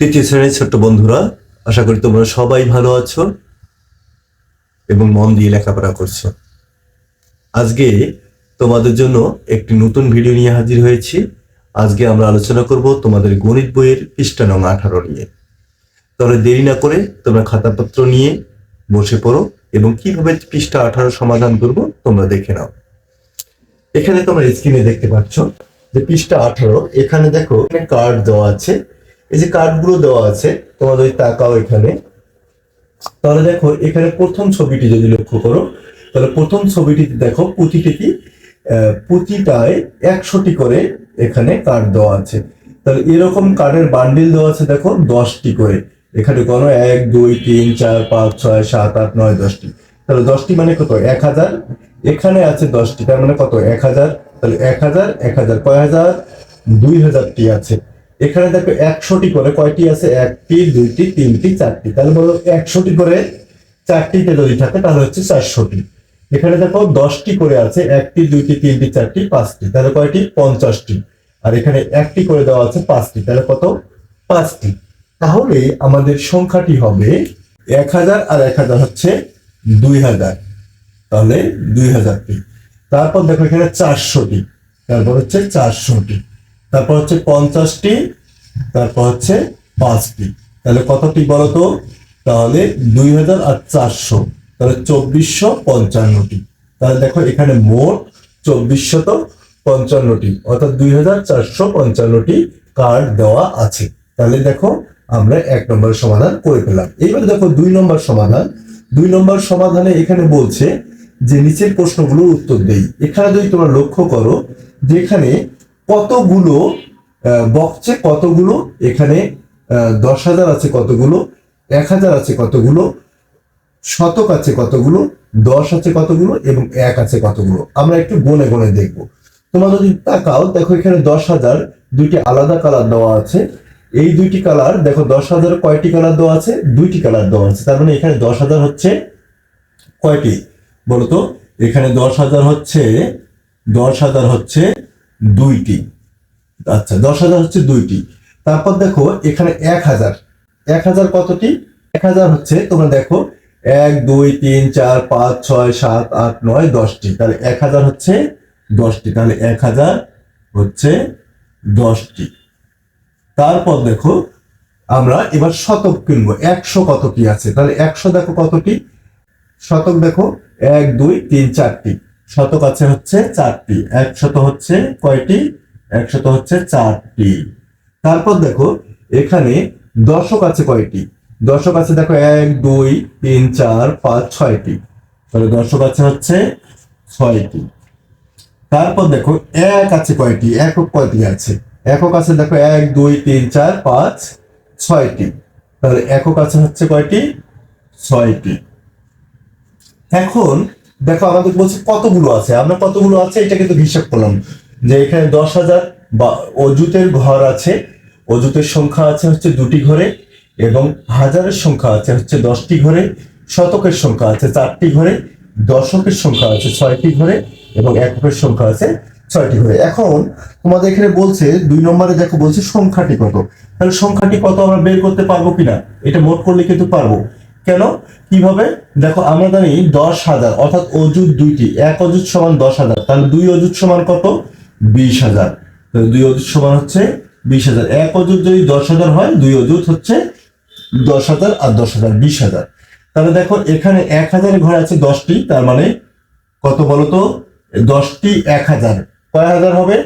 তৃতীয় শ্রেণির ছোট্ট বন্ধুরা, আশা করি তোমরা সবাই ভালো আছো এবং মন দিয়ে লেখাপড়া করছ। আজকে তোমাদের জন্য একটি নতুন ভিডিও নিয়ে হাজির হয়েছি। আজকে আমরা আলোচনা করব তোমাদের গণিত বইয়ের পৃষ্ঠা নং আঠারো নিয়ে। তাহলে দেরি না করে তোমরা খাতাপত্র নিয়ে বসে পড়ো এবং কীভাবে পৃষ্ঠা আঠারো সমাধান করব তোমরা দেখে নাও। এখানে তোমরা স্ক্রিনে দেখতে পাচ্ছ যে পৃষ্ঠা আঠারো, এখানে দেখো কার্ড দেওয়া আছে। এই যে কার্ডগুলো দেওয়া আছে তোমাদের ওই তাকাও এখানে। তাহলে দেখো এখানে প্রথম ছবিটি যদি লক্ষ্য করো তাহলে প্রথম ছবিটিতে দেখো প্রতিটি আহ, প্রতিটায় একশোটি করে এখানে কার্ড দেওয়া আছে। তাহলে এরকম কার্ডের বান্ডিল দেওয়া আছে দেখো দশটি করে। এখানে কোনো এক দুই তিন চার পাঁচ ছয় সাত আট নয় দশটি। তাহলে দশটি মানে কত? এক হাজার। এখানে আছে দশটি তার মানে কত? এক হাজার। তাহলে এক হাজার এক হাজার কয় হাজার? দুই হাজারটি আছে। এখানে দেখো একশোটি করে কয়টি আছে? একটি, দুইটি, তিনটি, চারটি। তাহলে বলো একশোটি করে চারটিতে যদি থাকে, তাহলে হচ্ছে চারশোটি। এখানে দেখো দশটি করে আছে, একটি, দুইটি, তিনটি, চারটি, পাঁচটি। তাহলে কয়টি? পঞ্চাশটি। আর এখানে একটি করে দেওয়া আছে, পাঁচটি। তাহলে কত? পাঁচটি। তাহলে আমাদের সংখ্যাটি হবে এক হাজার আর এক হাজার হচ্ছে দুই হাজার। তাহলে দুই হাজারটি। তারপর দেখো এখানে চারশোটি। তারপর হচ্ছে চারশোটি। তারপর হচ্ছে পঞ্চাশটি, তারপর হচ্ছে পাঁচটি। তাহলে কতটি বলতো? তাহলে দুই হাজার আর চারশো, তাহলে চব্বিশশো পঞ্চান্নটি। তাহলে দেখো এখানে মোট চব্বিশশত পঞ্চান্নটি, অর্থাৎ দুই হাজার চারশো পঞ্চান্নটি কার্ড দেওয়া আছে। তাহলে দেখো আমরা এক নম্বর সমাধান করে ফেলাম এইবার দেখো দুই নম্বর সমাধান। দুই নম্বর সমাধানে এখানে বলছে যে নিচের প্রশ্নগুলোর উত্তর দেই। এখানে যদি তোমরা লক্ষ্য করো যে এখানে কতগুলো বক্সে কতগুলো? এখানে দশ হাজার আছে কতগুলো? এক হাজার আছে কতগুলো? শতক আছে কতগুলো? দশ আছে কতগুলো? এবং এক আছে কতগুলো? আমরা একটু গনে গনে দেখব। তোমরা যদি তাকাও, দেখো এখানে দশ হাজার দুইটি আলাদা কালার দেওয়া আছে। এই দুইটি কালার, দেখো দশ হাজার কয়টি কালার দেওয়া আছে? দুইটি কালার দেওয়া আছে। তার মানে এখানে দশ হাজার হচ্ছে কয়টি? বলতো এখানে দশ হাজার হচ্ছে, দশ হাজার হচ্ছে দুইটি। আচ্ছা দশ হাজার হচ্ছে দুইটি। তারপর দেখো, এখানে এক হাজার। এক হাজার কতটি? এক হাজার হচ্ছে, তোমরা দেখো, এক, দুই, তিন, চার, পাঁচ, ছয়, সাত, আট, নয়, দশটি। তাহলে এক হাজার হচ্ছে দশটি। তাহলে এক হাজার হচ্ছে দশটি। তারপর দেখো, আমরা এবার শতক কিনবো। একশো কত কি আছে? তাহলে একশো দেখো কতটি? শতক দেখো, এক, দুই, তিন, চারটি। শতক আছে হচ্ছে চারটি। একশত হচ্ছে কয়টি? একশত হচ্ছে চারটি। তারপর দেখো, এখানে দশক আছে কয়টি? দশক আছে দেখো এক, দুই, তিন, চার, পাঁচ, ছয়টি। তাহলে দশক আছে হচ্ছে ছয়টি। তারপর দেখো, এক আছে কয়টি? একক কয়টি আছে? একক আছে দেখো এক, দুই, তিন, চার, পাঁচ, ছয়টি। তাহলে একক আছে হচ্ছে কয়টি? ছয়টি। এখন দেখো, আমাদের বলছে কতগুলো আছে? আমরা কতগুলো আছে এটা কিন্তু হিসাব করলাম। যে এখানে দশ হাজার বা অজুতের ঘর আছে অজুতের সংখ্যা আছে হচ্ছে দুটি ঘরে, এবং হাজারের সংখ্যা আছে হচ্ছে দশটি ঘরে, শতকের সংখ্যা আছে চারটি ঘরে, দশকের সংখ্যা আছে ছয়টি ঘরে, এবং এককের সংখ্যা আছে ছয়টি ঘরে। এখন তোমাদের এখানে বলছে, দুই নম্বরে দেখো বলছে সংখ্যাটি কত। তাহলে সংখ্যাটি কত আমরা বের করতে পারব কিনা? এটা মোট করলে কিন্তু পারব। কেন? কীভাবে? দেখো, আমরা জানি দশ হাজার, অর্থাৎ অজুত দুইটি। এক অজুত সমান দশ হাজার, তাহলে দুই অজুত সমান কত? বিশ হাজার। দুই অজুত সমান হচ্ছে বিশ হাজার। এক অজুত যদি দশ হাজার হয়, দুই অজুত হচ্ছে দশ হাজার আর দশ হাজার, বিশ হাজার। তাহলে দেখো, এখানে এক হাজার ঘর আছে দশটি, তার মানে কত বলতো দশটি এক হাজার। কয় হাজার হবে?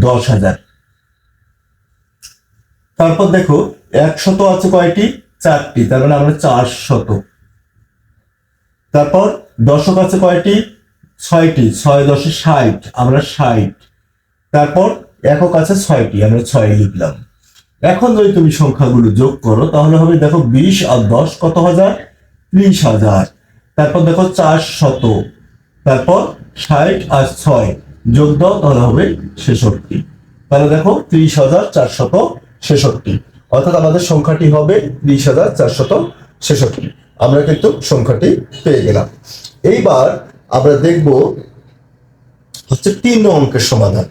দশ হাজার। তারপর দেখো, একশত আছে কয়টি? চারটি, তার মানে আমরা চার শত তারপর দশক আছে কয়টি? ছয়টি, ছয় দশে ষাট, আমরা ষাট। তারপর একক আছে ছয়টি, আমরা ছয় লিখলাম। এখন যদি তুমি সংখ্যাগুলো যোগ করো, তাহলে হবে দেখো বিশ আর দশ কত হাজার? ত্রিশ হাজার। তারপর দেখো চার শত। তারপর ষাট আর ছয় যোগ দাও, তাহলে হবে ছেষট্টি। তাহলে দেখো ত্রিশ হাজার চারশত ছেষট্টি। অর্থাৎ আমাদের সংখ্যাটি হবে ত্রিশ হাজার চারশত ছেষট্টি। আমরা কিন্তু সংখ্যাটি পেয়ে গেলাম। এইবার আমরা দেখব হচ্ছে তিন নং অঙ্কের সমাধান।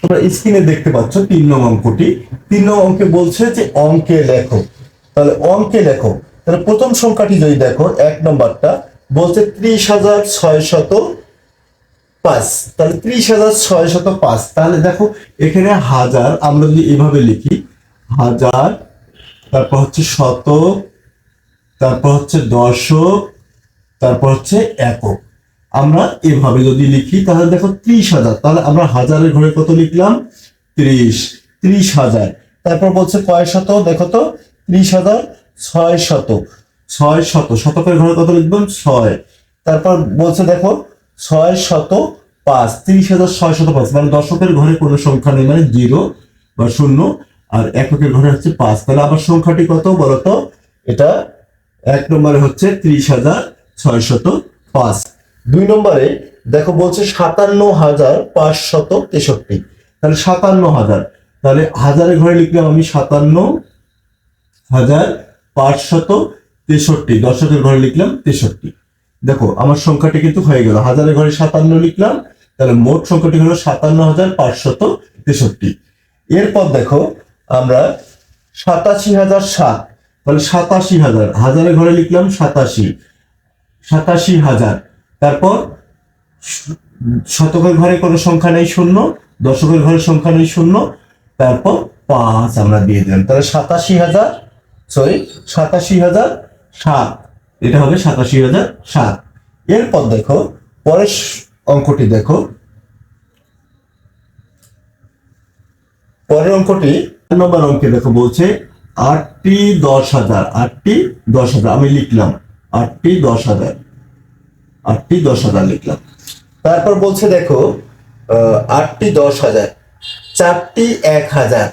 তোমরা স্ক্রিনে দেখতে পাচ্ছ তিন নং অঙ্কটি। তিন নং অঙ্কে বলছে যে অঙ্কে লেখো। তাহলে অঙ্কে লেখো। তাহলে প্রথম সংখ্যাটি যদি দেখো, এক নম্বরটা বলছে ত্রিশ হাজার ছয় শত পাঁচ। তাহলে ত্রিশ হাজার ছয় শত পাঁচ। তাহলে দেখো, এখানে হাজার আমরা যদি এভাবে লিখি, হাজার, তারপর হচ্ছে শত তারপর হচ্ছে দশক, তারপর হচ্ছে একক। আমরা এভাবে যদি লিখি, তাহলে দেখো ত্রিশ হাজার। তাহলে আমরা হাজারের ঘরে কত লিখলাম? ত্রিশ। ত্রিশ হাজার। তারপর বলছে কয় শত দেখো তো, ত্রিশ হাজার ছয় শত ছয় শত শতকের ঘরে কত লিখলাম ছয়। তারপর বলছে দেখো, ছয় শত পাঁচ। ত্রিশ হাজার ছয় শত পাঁচ। মানে দশকের ঘরে কোনো সংখ্যা নেই মানে জিরো বা শূন্য, আর এককের ঘরে হচ্ছে পাঁচ। তাহলে আবার সংখ্যাটি কত বলতো? এটা এক নম্বরে হচ্ছে ত্রিশ হাজার ছয় শত পাঁচ। দুই নম্বরে দেখো বলছে সাতান্ন হাজার পাঁচশত তেষট্টি। তাহলে সাতান্ন হাজার। তাহলে হাজারের ঘরে লিখলাম আমি সাতান্ন হাজার পাঁচশত তেষট্টি। দশকের ঘরে লিখলাম তেষট্টি। দেখো আমার সংখ্যাটি কিন্তু হয়ে গেল। হাজারের ঘরে সাতান্ন লিখলাম, তাহলে মোট সংখ্যাটি হলো সাতান্ন হাজার পাঁচশত তেষট্টি। এরপর দেখো আমরা সাতাশি হাজার সাত। তাহলে সাতাশি হাজার। হাজারের ঘরে লিখলাম সাতাশি। সাতাশি হাজার। তারপর শতকের ঘরে কোনো সংখ্যা নেই, শূন্য। দশকের ঘরে সংখ্যা নেই, শূন্য। তারপর পাঁচ আমরা দিয়ে দিলাম। তাহলে সাতাশি হাজার সরি সাতাশি হাজার সাত। এটা হবে সাতাশি হাজার সাত। এরপর দেখো, পরের অঙ্কটি দেখো। পরের অঙ্কটি নম্বর অঙ্কে দেখো বলছে আটটি দশ হাজার, আটটি দশ হাজার, আমি লিখলাম, আটটি দশ হাজার, আটটি দশ হাজার লিখলাম। তারপর বলছে দেখো আটটি দশ হাজার, চারটি এক হাজার,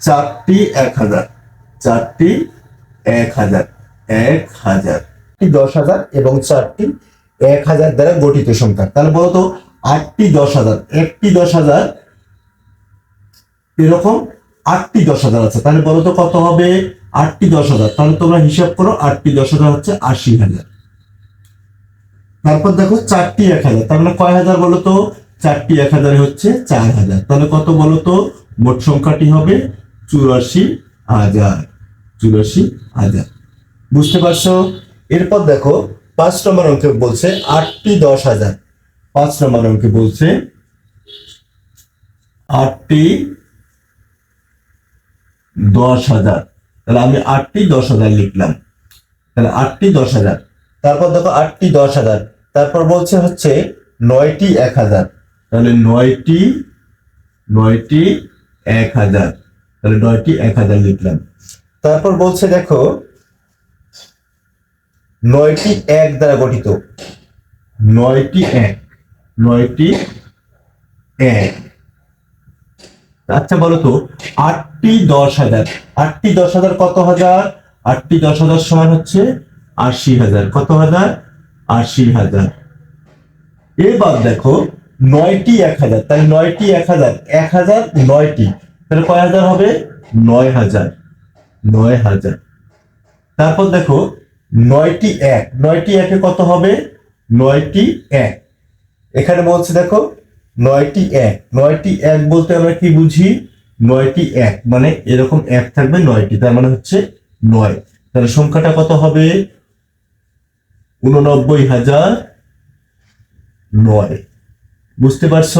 চারটি এক হাজার, চারটি এক হাজার এক হাজার দশ হাজার এবং চারটি এক হাজার দ্বারা গঠিত সংখ্যা। তাহলে বলতো, আটটি দশ হাজার, একটি দশ হাজার এরকম আটটি দশ হাজার আছে, তাহলে বলো তো কত হবে? আটটি দশ হাজার তাহলে তোমরা হিসাব করো আটটি দশ হাজার হচ্ছে আশি হাজার। তারপর দেখো চারটি এক হাজার, তার মানে কয় হাজার বলো তো? চারটি এক হাজারে হচ্ছে চার হাজার, তাহলে কত বলো তো? মোট সংখ্যাটি হবে চুরাশি হাজার চুরাশি হাজার। বুঝতে পারছ? এরপর দেখো পাঁচ নম্বর অঙ্কে বলছে আটটি দশ হাজার। পাঁচ নম্বর অঙ্কে বলছে আটটি দশ হাজার। তাহলে আমি আটটি দশ হাজার লিখলাম। তাহলে আটটি দশ হাজার। তারপর দেখো আটটি দশ হাজার। তারপর বলছে হচ্ছে নয়টি এক হাজার। তাহলে নয়টি নয়টি এক হাজার। তাহলে নয়টি এক হাজার লিখলাম। তারপর বলছে দেখো, নয়টি এক দ্বারা গঠিত। নয়টি এক নয়টি এক। আচ্ছা বলো তো, আটটি দশ হাজার। আটটি দশ হাজার কত হাজার? আটটি দশ হাজার সমান হচ্ছে আশি হাজার। কত হাজার? আশি হাজার। এবার দেখো, নয়টি এক হাজার। তাই নয়টি এক হাজার। এক হাজার, নয়টি। তাহলে কয় হাজার হবে? নয় হাজার। নয় হাজার। তারপর দেখো, নয়টি এক। নয়টি একে কত হবে? নয়টি এক। এখানে বলছে দেখো নয়টি এক। নয়টি এক বলতে আমরা কি বুঝি? নয়টি এক মানে এরকম এক থাকবে নয়টি, তার মানে হচ্ছে নয়। তাহলে সংখ্যাটা কত হবে? উননব্বই হাজার নয়। বুঝতে পারছ?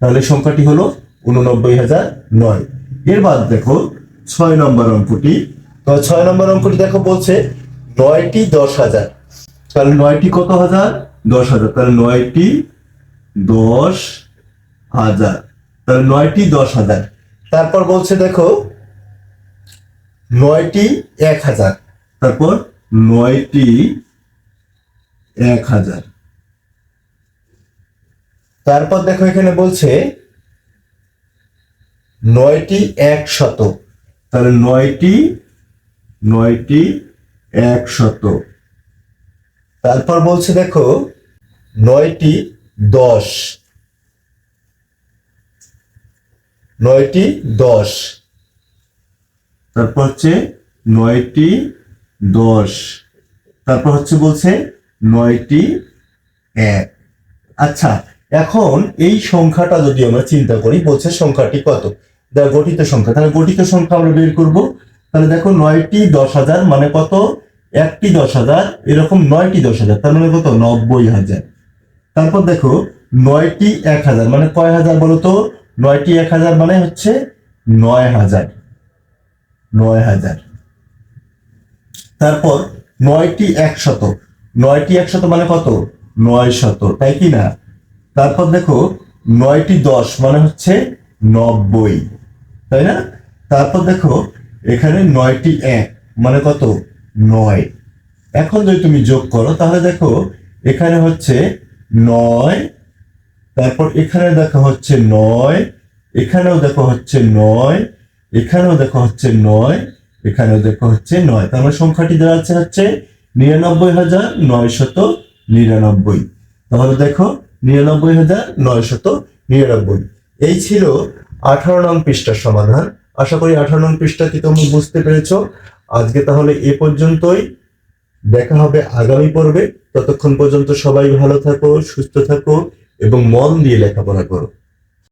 তাহলে সংখ্যাটি হলো উননব্বই হাজার নয়। এরবার দেখো, ছয় নম্বর অঙ্কটি। ছয় নম্বর অঙ্কটি দেখো বলছে নয়টি দশ হাজার। তাহলে নয়টি কত হাজার? দশ হাজার। তাহলে নয়টি দশ হাজার। তাহলে নয়টি দশ হাজার। তারপর বলছে, দেখো, নয়টি এক হাজার। তারপর নয়টি এক হাজার। তারপর দেখো, এখানে বলছে, নয়টি এক শত তাহলে নয়টি নয়টি এক শত তারপর বলছে, দেখো, নয়টি দশ। নয়টি দশ। তারপর হচ্ছে নয়টি দশ। তারপর হচ্ছে বলছে নয়টি এক। আচ্ছা এখন এই সংখ্যাটা যদি আমরা চিন্তা করি, বলছে সংখ্যাটি কত? দেখ, গঠিত সংখ্যা। তাহলে গঠিত সংখ্যা আমরা বের করব। তাহলে দেখো নয়টি দশ হাজার মানে কত? একটি দশ হাজার, এরকম নয়টি দশ হাজার। তার মানে কত? নব্বই হাজার। তারপর দেখো, নয়টি এক হাজার মানে কয় হাজার বলো তো? নয়টি এক হাজার মানে হচ্ছে নয় হাজার। নয় হাজার। তারপর নয়টি একশত। নয়টি একশত মানে কত? নয় শত, তাই কি না? তারপর দেখো, নয়টি দশ মানে হচ্ছে নব্বই, তাই না? তারপর দেখো, এখানে নয়টি এক মানে কত? নয়। এখন যদি তুমি যোগ করো, তাহলে দেখো, এখানে হচ্ছে নয়, তারপর এখানে দেখো হচ্ছে নয়, এখানেও দেখো হচ্ছে নয়, এখানেও দেখো হচ্ছে নয়, এখানেও দেখো হচ্ছে নয়। তার মানে সংখ্যাটি দাঁড়াচ্ছে হচ্ছে নিরানব্বই হাজার নয় শত নিরানব্বই। তাহলে দেখো, নিরানব্বই হাজার নয় শত নিরানব্বই। এই ছিল আঠারো নং পৃষ্ঠার সমাধান। আশা করি আঠারো নং পৃষ্ঠাটি তোমরা বুঝতে পেরেছ। আজকে তাহলে এ পর্যন্তই। দেখা হবে আগামী পর্বে। ততক্ষণ পর্যন্ত সবাই ভালো থাকো, সুস্থ থাকো এবং মন দিয়ে লেখাপড়া করো।